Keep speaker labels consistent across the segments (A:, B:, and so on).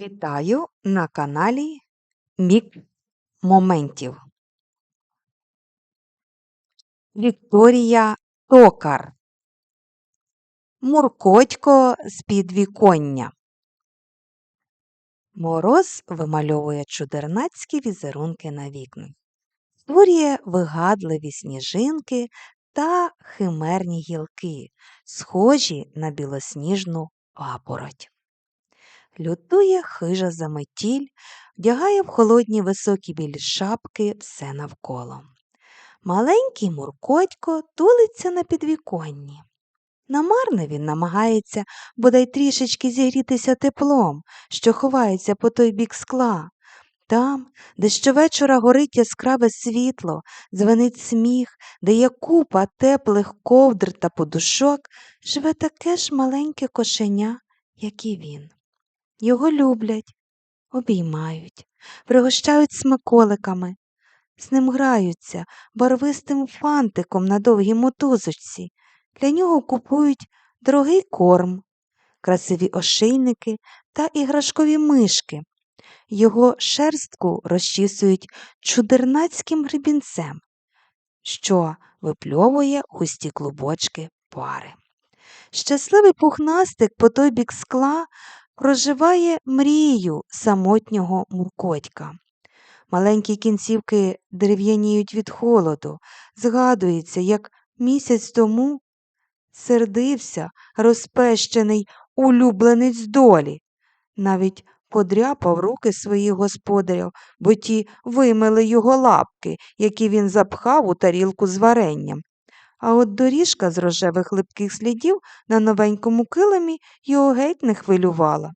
A: Вітаю на каналі Мік Моментів. Вікторія Токар. Муркотько з підвіконня. Мороз вимальовує чудернацькі візерунки на вікнах. Створює вигадливі сніжинки та химерні гілки, схожі на білосніжну папороть. Лютує хижа заметіль, вдягає в холодні високі білі шапки все навколо. Маленький муркотько тулиться на підвіконні. Намарне він намагається бодай трішечки зігрітися теплом, що ховається по той бік скла. Там, де щовечора горить яскраве світло, дзвенить сміх, де є купа теплих ковдр та подушок, живе таке ж маленьке кошеня, як і він. Його люблять, обіймають, пригощають смаколиками, з ним граються барвистим фантиком на довгій мотузочці. Для нього купують дорогий корм, красиві ошейники та іграшкові мишки. Його шерстку розчісують чудернацьким гребінцем, що випльовує густі клубочки пари. Щасливий пухнастик по той бік скла проживає мрію самотнього муркотька. Маленькі кінцівки дерев'яніють від холоду, згадується, як місяць тому сердився розпещений улюбленець долі, навіть подряпав руки своїх господарів, бо ті вимили його лапки, які він запхав у тарілку з варенням. А от доріжка з рожевих липких слідів на новенькому килимі його геть не хвилювала.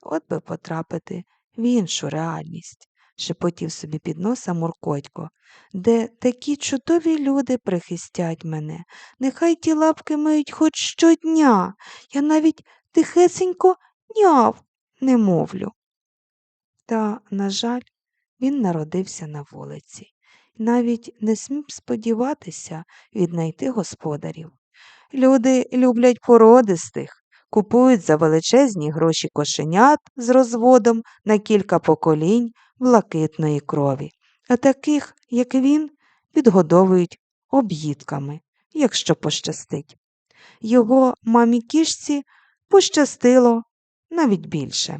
A: От би потрапити в іншу реальність, шепотів собі під носа Муркотько, де такі чудові люди прихистять мене. Нехай ті лапки миють хоч щодня. Я навіть тихесенько няв не мовлю. Та, на жаль, він народився на вулиці навіть не смів сподіватися віднайти господарів. Люди люблять породистих, купують за величезні гроші кошенят з розводом на кілька поколінь блакитної крові, а таких, як він, підгодовують об'їдками, якщо пощастить. Його мамі кішці пощастило навіть більше.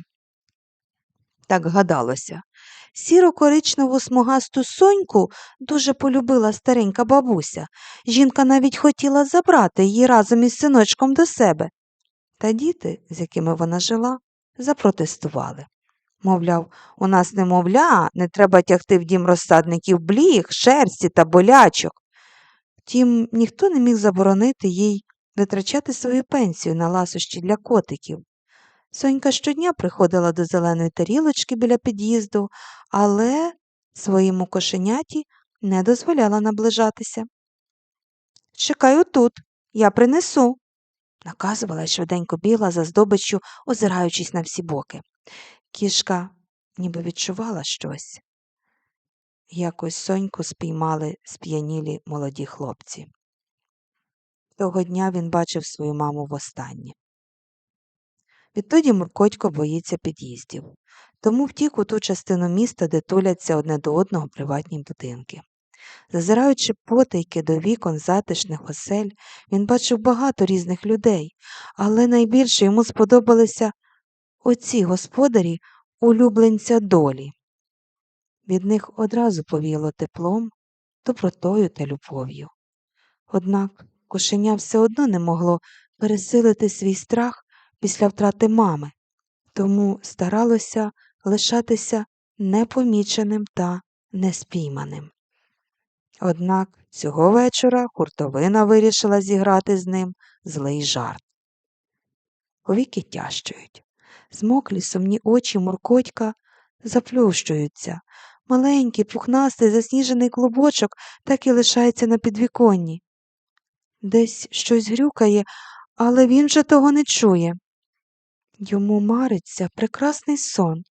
A: Так гадалося, Сіро-коричневу смугасту соньку дуже полюбила старенька бабуся. Жінка навіть хотіла забрати її разом із синочком до себе. Та діти, з якими вона жила, запротестували. Мовляв, у нас немовля, не треба тягти в дім розсадників бліг, шерсті та болячок. Втім, ніхто не міг заборонити їй витрачати свою пенсію на ласощі для котиків. Сонька щодня приходила до зеленої тарілочки біля під'їзду, але своєму кошеняті не дозволяла наближатися. Чекаю тут, я принесу, наказувала швиденько біла за здобиччю, озираючись на всі боки. Кішка ніби відчувала щось. Якось соньку спіймали сп'янілі молоді хлопці. Того дня він бачив свою маму востаннє. Відтоді Муркотько боїться під'їздів, тому втік у ту частину міста, де туляться одне до одного приватні будинки. Зазираючи потайки до вікон затишних осель, він бачив багато різних людей, але найбільше йому сподобалися оці господарі улюбленця долі. Від них одразу повіяло теплом, добротою та любов'ю. Однак кошеня все одно не могло пересилити свій страх після втрати мами, тому старалося лишатися непоміченим та неспійманим. Однак цього вечора хуртовина вирішила зіграти з ним злий жарт. Повіки тящують, змоклі сумні очі Муркотька заплющуються. Маленький, пухнастий, засніжений клубочок так і лишається на підвіконні. Десь щось грюкає, але він же того не чує. Йому мариться прекрасний сон.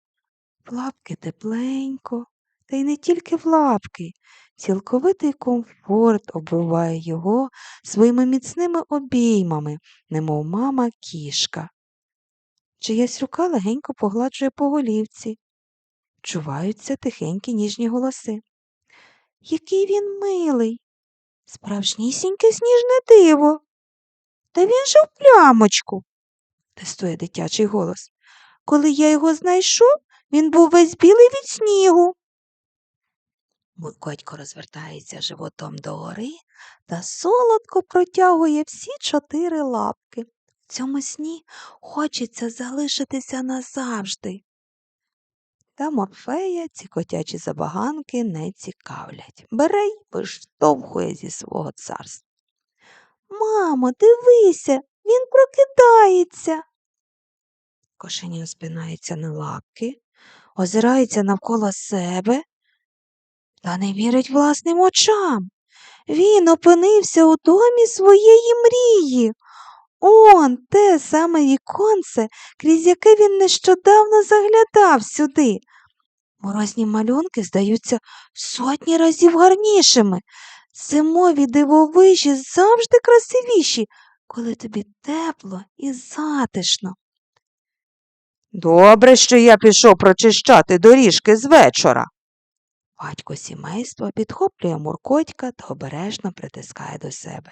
A: В лапки тепленько, та й не тільки в лапки. Цілковитий комфорт обриває його своїми міцними обіймами, немов мама кішка. Чиясь рука легенько погладжує по голівці. Чуваються тихенькі ніжні голоси. Який він милий, справжнісіньке сніжне диво. Та він же в плямочку, тестує дитячий голос. Коли я його знайшов, він був весь білий від снігу. Муркотько розвертається животом догори та солодко протягує всі чотири лапки. В цьому сні хочеться залишитися назавжди. Та Морфея ці котячі забаганки не цікавлять. Бере й виштовхує зі свого царства. Мамо, дивися, він прокидається. Кошеня спинається на лапки, озирається навколо себе та не вірить власним очам. Він опинився у домі своєї мрії. Он те саме віконце, крізь яке він нещодавно заглядав сюди. Морозні малюнки здаються сотні разів гарнішими. Зимові дивовижі завжди красивіші, коли тобі тепло і затишно. Добре, що я пішов прочищати доріжки з вечора. Батько сімейства підхоплює Муркотька та обережно притискає до себе.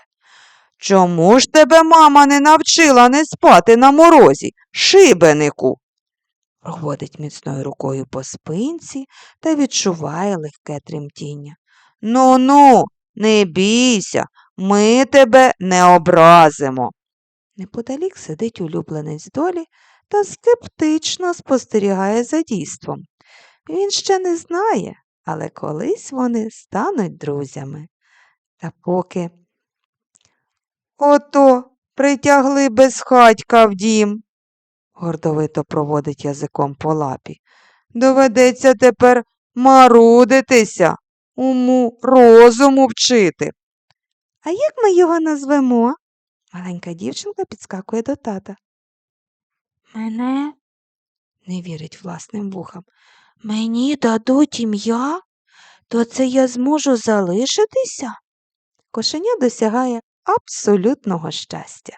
A: Чому ж тебе мама не навчила не спати на морозі, шибенику? Проводить міцною рукою по спинці та відчуває легке тремтіння. Ну ну, не бійся, ми тебе не образимо. Неподалік сидить улюбленець долі та скептично спостерігає за дійством. Він ще не знає, але колись вони стануть друзями. Та поки ото притягли безхатька в дім, гордовито проводить язиком по лапі. Доведеться тепер марудитися, уму розуму вчити. А як ми його назвемо? Маленька дівчинка підскакує до тата. Мене? не вірить власним вухам. Мені дадуть ім'я? То це я зможу залишитися? Кошеня досягає абсолютного щастя,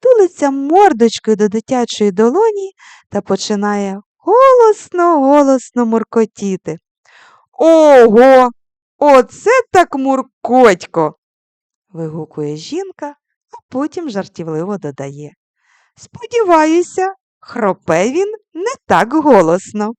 A: тулиться мордочкою до дитячої долоні та починає голосно голосно муркотіти. Ого, оце так муркотько. Вигукує жінка, а потім жартівливо додає. Сподіваюся, хропе він не так голосно.